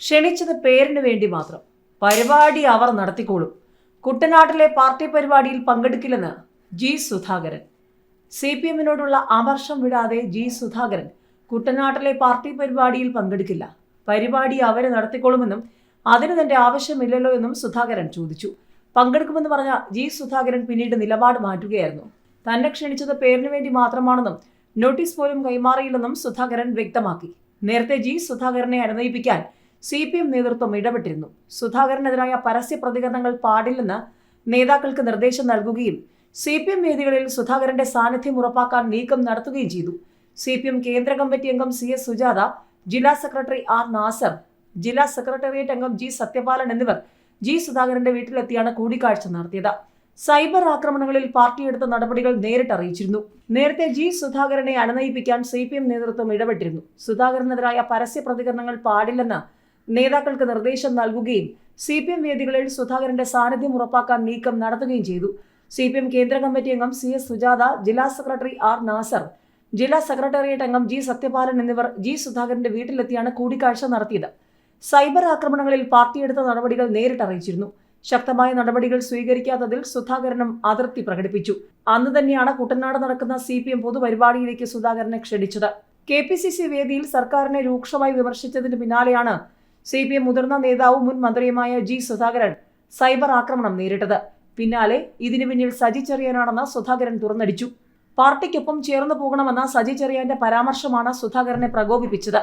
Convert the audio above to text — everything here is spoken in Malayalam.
ക്ഷണിച്ചത് പേരിന് വേണ്ടി മാത്രം. പരിപാടി അവർ നടത്തിക്കോളും. കുട്ടനാട്ടിലെ പാർട്ടി പരിപാടിയിൽ പങ്കെടുക്കില്ലെന്ന് ജി സുധാകരൻ. സി പി എമ്മിനോടുള്ള അമർഷം വിടാതെ ജി സുധാകരൻ കുട്ടനാട്ടിലെ പാർട്ടി പരിപാടിയിൽ പങ്കെടുക്കില്ല. പരിപാടി അവർ നടത്തിക്കോളുമെന്നും അതിന് തന്റെ ആവശ്യമില്ലല്ലോ എന്നും സുധാകരൻ ചോദിച്ചു. പങ്കെടുക്കുമെന്ന് പറഞ്ഞ ജി സുധാകരൻ പിന്നീട് നിലപാട് മാറ്റുകയായിരുന്നു. തന്നെ ക്ഷണിച്ചത് പേരിന് വേണ്ടി മാത്രമാണെന്നും നോട്ടീസ് പോലും കൈമാറിയില്ലെന്നും സുധാകരൻ വ്യക്തമാക്കി. നേരത്തെ ജി സുധാകരനെ അനുനയിപ്പിക്കാൻ സി പി എം നേതൃത്വം ഇടപെട്ടിരുന്നു. സുധാകരനെതിരായ പരസ്യ പ്രതികരണങ്ങൾ പാടില്ലെന്ന് നേതാക്കൾക്ക് നിർദ്ദേശം നൽകുകയും സി പി എം വേദികളിൽ സുധാകരന്റെ സാന്നിധ്യം ഉറപ്പാക്കാൻ നീക്കം നടത്തുകയും ചെയ്തു. സി പി എം കേന്ദ്ര കമ്മിറ്റി അംഗം സി എസ് സുജാത ജില്ലാ സെക്രട്ടറി ആർ നാസർ ജില്ലാ സെക്രട്ടേറിയറ്റ് അംഗം ജി സത്യപാലൻ എന്നിവർ ജി സുധാകരന്റെ വീട്ടിലെത്തിയാണ് കൂടിക്കാഴ്ച നടത്തിയത്. സൈബർ ആക്രമണങ്ങളിൽ പാർട്ടി എടുത്ത നടപടികൾ നേരിട്ട് അറിയിച്ചിരുന്നു. നേരത്തെ ജി സുധാകരനെ അനുനയിപ്പിക്കാൻ സി പി എം നേതൃത്വം ഇടപെട്ടിരുന്നു. സുധാകരനെതിരായ പരസ്യ പ്രതികരണങ്ങൾ പാടില്ലെന്ന് നേതാക്കൾക്ക് നിർദ്ദേശം നൽകുകയും സി പി എം വേദികളിൽ സുധാകരന്റെ സാന്നിധ്യം ഉറപ്പാക്കാൻ നീക്കം നടത്തുകയും ചെയ്തു. സി പി എം കേന്ദ്ര കമ്മിറ്റി അംഗം സി എസ് സുജാത ജില്ലാ സെക്രട്ടറി ആർ നാസർ ജില്ലാ സെക്രട്ടേറിയറ്റ് അംഗം ജി സത്യപാലൻ എന്നിവർ ജി സുധാകരന്റെ വീട്ടിലെത്തിയാണ് കൂടിക്കാഴ്ച നടത്തിയത്. സൈബർ ആക്രമണങ്ങളിൽ പാർട്ടിയെടുത്ത നടപടികൾ നേരിട്ടറിയിച്ചിരുന്നു. ശക്തമായ നടപടികൾ സ്വീകരിക്കാത്തതിൽ സുധാകരനും അതൃപ്തി പ്രകടിപ്പിച്ചു. അന്ന് തന്നെയാണ് കുട്ടനാട് നടക്കുന്ന സി പി എം പൊതുപരിപാടിയിലേക്ക് സുധാകരനെ ക്ഷണിച്ചത്. കെ പി സി സി വേദിയിൽ സർക്കാരിനെ രൂക്ഷമായി വിമർശിച്ചതിന് പിന്നാലെയാണ് സി പി എം മുതിർന്ന നേതാവും മുൻ മന്ത്രിയുമായ ജി സുധാകരൻ സൈബർ ആക്രമണം നേരിട്ടത്. പിന്നാലെ ഇതിനു പിന്നിൽ സജി ചെറിയാനാണെന്ന് സുധാകരൻ തുറന്നടിച്ചു. പാർട്ടിക്കൊപ്പം ചേർന്നു പോകണമെന്ന സജി ചെറിയാന്റെ പരാമർശമാണ് സുധാകരനെ പ്രകോപിപ്പിച്ചത്.